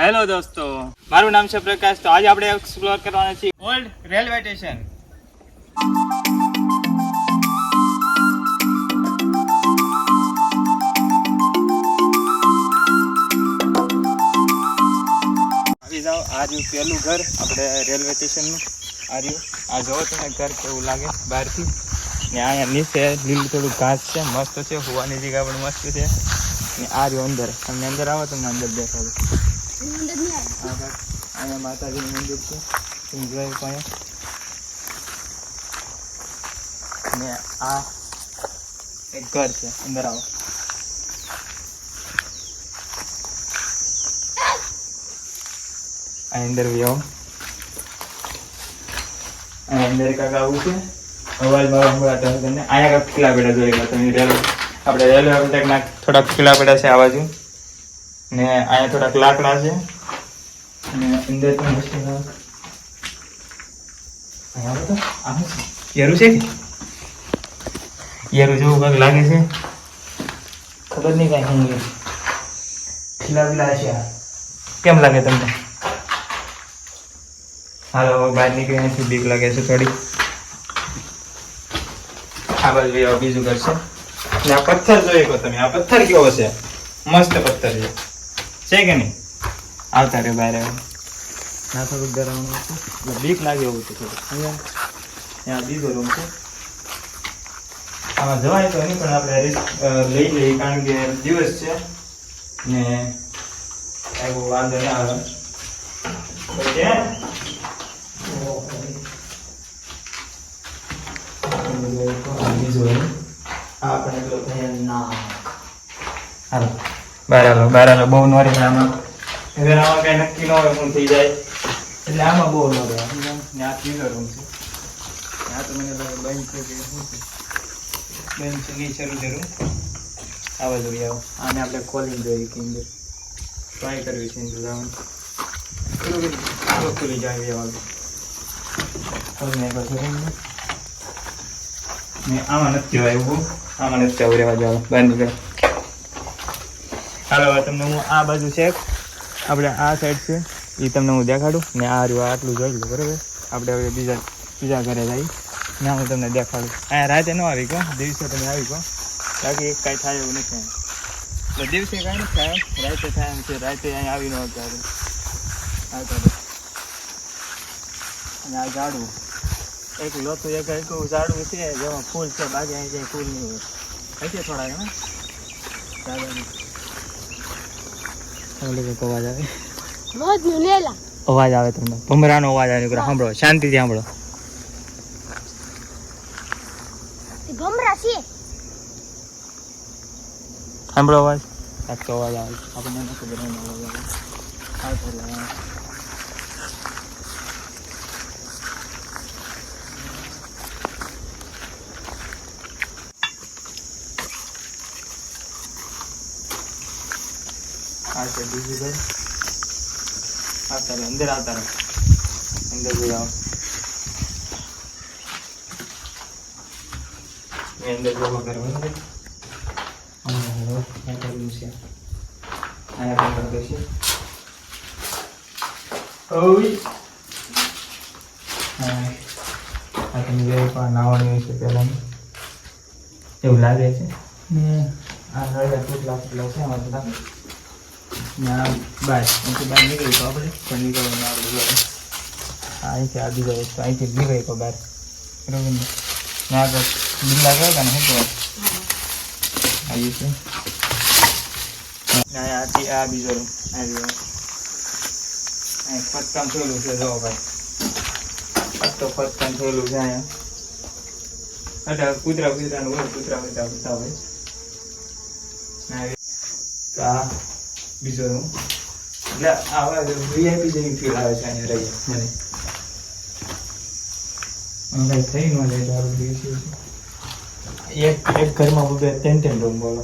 Hello દોસ્તો. મારું નામ છે પ્રકાશ. તો આજે આપણે એક્સપ્લોર કરવાના છીએ ઓલ્ડ રેલવે સ્ટેશન આવી જાઓ. આ પહેલું ઘર. આપણે રેલવે સ્ટેશનનું આ રહ્યું. આ જોવો તમે ઘર કેવું લાગે બહારથી. ને અહીંયા નીચે લીલું થોડું ઘાસ છે. મસ્ત છે. હોવાની જગ્યા પણ મસ્ત છે. ને આ રહ્યું અંદર. તમને અંદર આવો, તમને અંદર દેખાડું. અહીંયા માતાજીનું મંદિર છે જોઈ શકો ને આ એક ઘર છે, અંદર આવો. આ અંદર બી આવો અંદર કાંઈક આવું છે. અવાજ મારો સંભળાતો હશે તમને અહીંયા કાંક ખીલા પડ્યા જોઈ લો તમે રેલવે આપણે રેલવે કોન્ટેક્ટના થોડાક ખીલા પડ્યા છે આ બાજુ. ને અહીંયા થોડાક લાકડા છે. અને અંદર પણ વસ્તુ બધો છે? યેરું છે? કંઈક લાગે છે. ખબર નહીં કાંઈ હું ખીલા પીલા છે કેમ લાગે તમને? હાલો બહાર નીકળી નથી બીક લાગે છે થોડી આ બાજુ બીજું છે. આ પથ્થર જોઈ કહો તમે. આ પથ્થર કેવો છે? મસ્ત પથ્થર છે. છે કે નહીં? આવતા રે બહાર ના થોડુંક એટલે બીક લાગે એવું છે થોડું અહીંયા ત્યાં બીજો રૂમ છે. આમાં જવાય તો નહીં પણ આપણે રિસ્ક લઈ લઈએ કારણ કે દિવસ છે ને એવું વાંધો ના આવે. બીજો આપણે ભયાનક હાલો. બહાર બરાબર બહુ નોરી છે આમાં. હવે આમાં કઈ નક્કી ન હોય શું થઈ જાય. એટલે આમાં બહુ નોરે ત્યાં કીધો રૂમ છે. ત્યાં તો મને લાગે બંધ છે કે શું છે. બંધ છે નહીં શરૂ જરૂર આવો જોઈએ આવો આને આપણે ખોલી જોઈએ કે અંદર. ટ્રાય કરવી છે અંદર જવાનું. ખુલી જાય એવા ખોલી નાખ્યો છે રૂમ ને આમાં નથી આવ્યું આમાં નથી આવું રહેવા જવા બંધ નીકળે હાલો, હવે તમને હું આ બાજુ છે. આપણે આ સાઈડ છે. એ તમને હું દેખાડું ને આ રહ્યું આ આટલું જોઈ લો બરાબર? આપણે હવે બીજા બીજા ઘરે જઈ. ના હું તમને દેખાડું. અહીંયા રાતે ન આવી ગયો, દિવસે તમે આવી ગયો. બાકી કાંઈ થાય એવું નથી. એટલે દિવસે કાંઈ નથી થાય. રાતે થાય એમ છે રાતે અહીંયા આવી ન આવતા આવતા રહે. અને આ ઝાડવું. એક લોતું એક એક ઝાડવું છે, જેમાં ફૂલ છે. બાકી અહીં ક્યાંય ફૂલ નહીં હોય. હશે થોડા એમાં ઝાડવાની. ઓલો કંઈક અવાજ આવે. અવાજ આવે તમને. ભમરાનો અવાજ આવે નીકળે સાંભળો શાંતિથી સાંભળો. ભમરા છે. સાંભળો અવાજ. સાચો અવાજ આવે આપણને ખબર અવાજ આવે આવતો એટલે આવે. આ છે બીજું ઘર આવતા રહે અંદર આવતા રહે અંદર જોઈ આવો અંદર જોવા કરેલું છે અહીંયા કરી જોઈ પણ નાવાનું છે પહેલાં એવું લાગે છે ને આ નળિયા તૂટલા ફૂટલા છે આમાં બધા ને આ બહાર અહીંથી બહાર નીકળી તો આપણે પણ નીકળવાનું આપણે જોડે અહીંથી આ બીજો વસ્તુ અહીંથી નીકળી તો બહાર બરાબર ને? ને આગળ બિલ્લા કહેતા ને, શું કહેવાય? આવી છે. ના, આ તી- બીજો રૂમ આ રહ્યો અહીં ખતકામ થયેલું છે, જો ભાઈ. તો ખતકામ થયેલું છે અહીંયા. એટલે કૂતરા કૂતરાનું હોય કૂતરા કૂતરા કૂતરા હોય. ના તો આ બીજો રૂમ એટલે આવા વીઆઈપી જેવી ફીલ આવે છે અહીંયા રહીએ મને કઈ થઈ ન જાય દારૂ દિવસે એક એક ઘરમાં બધે ત્રણ ત્રણ રૂમ બોલો.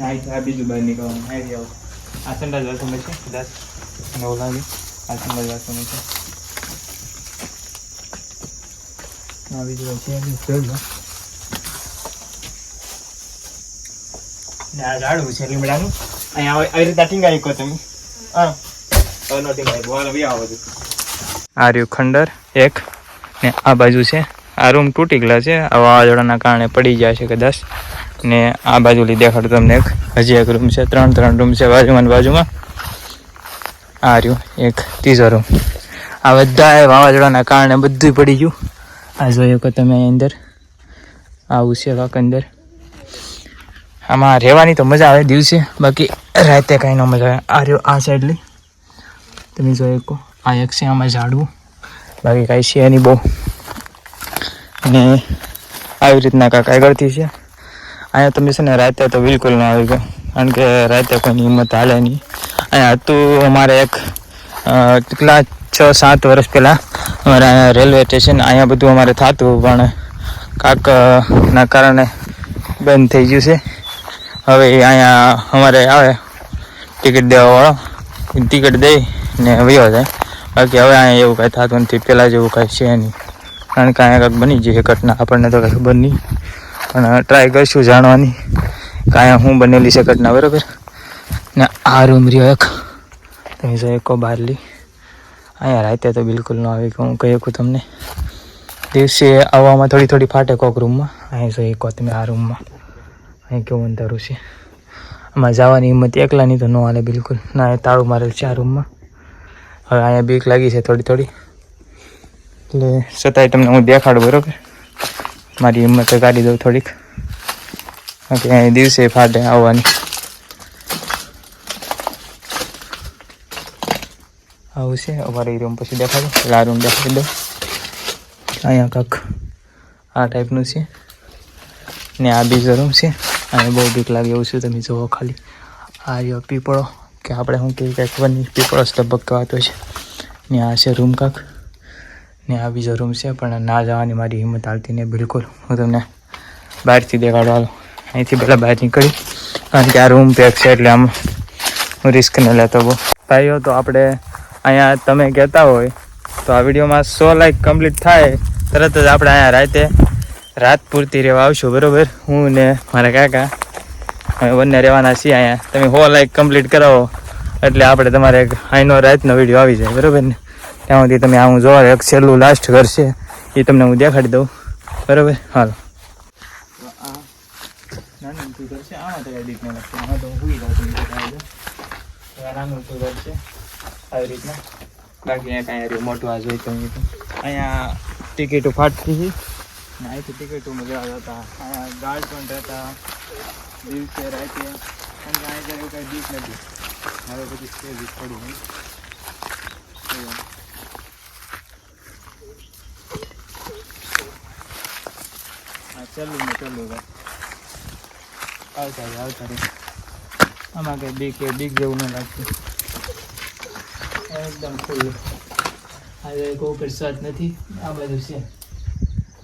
આ આ બીજું બહાર નીકળવાનું. આવી આવો આ સંડાસ બાથરૂમ છે? કદાચ નવ લાગે. આ સંડાસ બાથરૂમ છે. આ બીજું છે નહીં, જોઈ લો ને ખંડર, એક. ને આ બાજુ છે, આ રૂમ તૂટી ગયેલા છે, આ વાવાઝોડાના કારણે પડી જાય છે કદાચ. ને આ બાજુ લીધે દેખાડું તમને એક. હજી એક રૂમ છે, ત્રણ ત્રણ રૂમ છે બાજુમાં બાજુમાં. આ એક, ત્રીજો રૂમ. આ બધા વાવાઝોડાના કારણે બધું પડી ગયું. આ જોયો કે તમે અંદર. આવું છે વાક અંદર. આમાં રહેવાની તો મજા આવે દિવસે. બાકી રાતે કાંઈ ન મજા આવે. આ રહ્યો આ સાઈડલી તમે જોઈ શકો આ એક છે આમાં ઝાડવું. બાકી કાંઈ છે નહીં બહુ. અને આવી રીતના કાંઈ કરતી છે. અહીંયા તમે છે ને રાતે તો બિલકુલ ના આવી ગયો. કારણ કે રાતે કોઈની હિંમત હાલે નહીં. અહીંયા હતું અમારે એક કેટલા છ, સાત વર્ષ પહેલાં અમારે અહીંયા રેલવે સ્ટેશન અહીંયા બધું અમારે થતું, પણ કાંક ના કારણે બંધ થઈ ગયું છે. હવે અહીંયા અમારે આવે ટિકિટ દેવાવાળો. ટિકિટ દઈ ને વયો જાય. બાકી હવે અહીંયા એવું કાંઈ થતું નથી પહેલાં જેવું કાંઈ છે નહીં. કારણ કે અહીંયા કાંઈક બની જઈએ ઘટના. આપણને તો કાંઈ ખબર નહીં. પણ ટ્રાય કરીશું જાણવાની કે અહીંયા શું બનેલી છે ઘટના, બરાબર? ને આ રૂમ રહ્યો એક. તમે જો એકો બહારલી અહીંયા રાતે તો બિલકુલ ન આવી હું કહી શકું તમને. દિવસે આવવામાં થોડી થોડી ફાટે કોક રૂમમાં અહીંયા જો એકો તમે આ રૂમમાં અહીં કેવું અંધારું છે આમાં જવાની હિંમત એકલાની તો ન હાલે બિલકુલ. ના તાળું મારેલ છે આ રૂમમાં. હવે અહીંયા બીક લાગી છે થોડી થોડી. એટલે છતાંય તમને હું દેખાડું, બરાબર? મારી હિંમત કાઢી દઉં થોડીક. ઓકે અહીં દિવસે ફાટે આવવાની. આવું છે, અમારી રૂમ પછી દેખાડો. એટલે આ રૂમ દેખાડી દઉં. અહીંયા કાંક આ ટાઈપનું છે. ને આ બીજો રૂમ છે. અને બહુ બીક લાગે એવું છે, તમે જુઓ ખાલી. આ રહ્યો પીપળો, કે આપણે શું કહીએ કાંઈ ખબર નહીં, પીપળો લગભગ કહેવાતો છે. ને આ છે રૂમ કાંક. ને આ બીજો રૂમ છે, પણ ના જવાની મારી હિંમત હાલતી નહીં, બિલકુલ. હું તમને બહારથી દેખાડો અહીંથી પહેલાં બહાર નીકળી. કારણ કે આ રૂમ પેક છે, એટલે આમ હું રિસ્ક ન લેતો બહુ. ભાઈઓ, તો આપણે અહીંયા તમે કહેતા હોય, તો આ વિડીયોમાં સો લાઈક કમ્પ્લીટ થાય. તરત જ આપણે અહીંયા રાતે રાત પૂરતી રહેવા આવશું બરોબર? હું ને મારા કાકા અમે બંને રહેવાના છીએ અહીંયા. તમે હો લાઈક કમ્પ્લીટ કરાવો. એટલે આપણે તમારે એક અહીંનો રાતનો વીડિયો આવી જાય બરાબર ને? ત્યાં સુધી તમે આવું જોવા એક છેલ્લું લાસ્ટ ઘર છે. એ તમને હું દેખાડી દઉં. બરાબર? હાલ. આવી રીતના બાકી અહીંયા કાંઈ મોટું આ જોઈ તમે અહીંયા. ટિકિટો ફાટતી હતી. ને અહીંથી ટિકિટો મજા હતા અહીંયા ગાર્ડ પણ રહેતા દિવસે રાતે અને અહીંયા એવું કાંઈ બીક નથી હવે બધી છે બીક પડી ગઈ એવું. હા ચાલુ ને ચાલુ ભાઈ આવતા રહે, આવતા રહે. આમાં કંઈ બીક કે બીક જેવું ન લાગતું એકદમ ખુલ્લું આજે કોઈ વરસાદ નથી આ બધું છે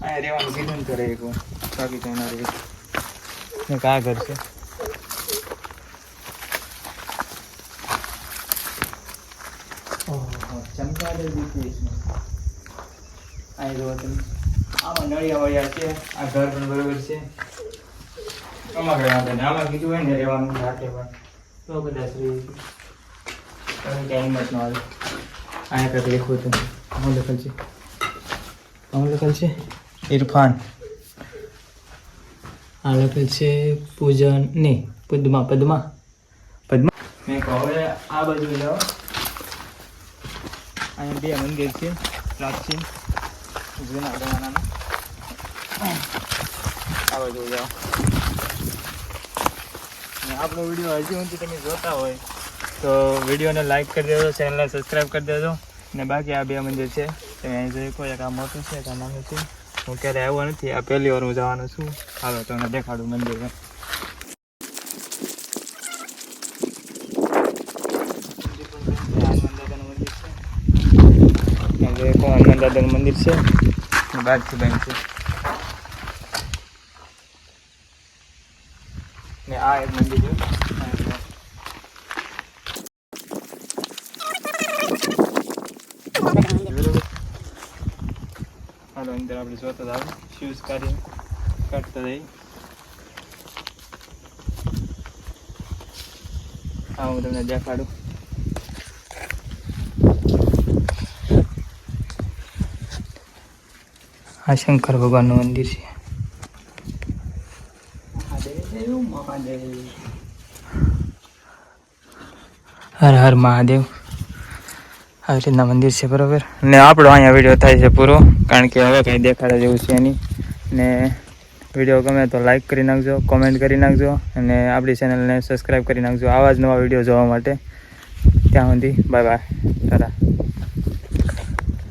અહીંયા રહેવાનું કીધું કરે એક બાકી કંઈ ના રહે. કા ઓહો ચમકારે દીધી અહીં જોવા તમે. આમાં નળિયા છે, આ ઘર પણ બરોબર છે. કઈ વાંધો કીધું હોય ને રહેવાનું રાતે પણ. તો કદાચ રહી તમે અહીંયા કંઈક લખવું હતું. શું લખેલ છે. શું લખેલ છે? ઇરફાન આ પછી છે પૂજન નહીં પદ્મા પદ્મા. પદ્મા. મેં કહો હવે આ બાજુ જાઓ. અહીંયા બે મંદિર છે પ્રાચીન જૂના જમાનાના. આ બાજુ જાઓ. આપણો વીડિયો હજી સુધી તમે જોતા હોય તો વિડીયોને લાઈક કરી દેજો ચેનલને સબસ્ક્રાઈબ કરી દેજો. ને બાકી આ બે મંદિર છે તમે અહીં જોઈ કોઈ એક આ મોટું છે એક આ નાનું છે. હું ક્યારે આવ્યો નથી આ પહેલી વાર હું જવાનો છું. હાલો તમને દેખાડું મંદિર હનુમાન દાદાનું મંદિર છે. બહારથી બંધ છે. ને આ એક મંદિર છે. અંદર આપણે જોતા જ આવે શૂઝ કાઢી કાઢતા જઈ હા હું તમને દેખાડું આ શંકર ભગવાનનું મંદિર છે હર હર મહાદેવ આવી રીતના મંદિર છે, બરોબર? ને આપણો અહીંયા વીડિયો થાય છે પૂરો, કારણ કે હવે કંઈ દેખાડા જેવું છે નહીં. ને વીડિયો ગમે તો લાઇક કરી નાખજો કોમેન્ટ કરી નાખજો, અને આપણી ચેનલને સબસ્ક્રાઈબ કરી નાખજો. આવા જ નવા વીડિયો જોવા માટે. ત્યાં સુધી બાય બાય ટાટા.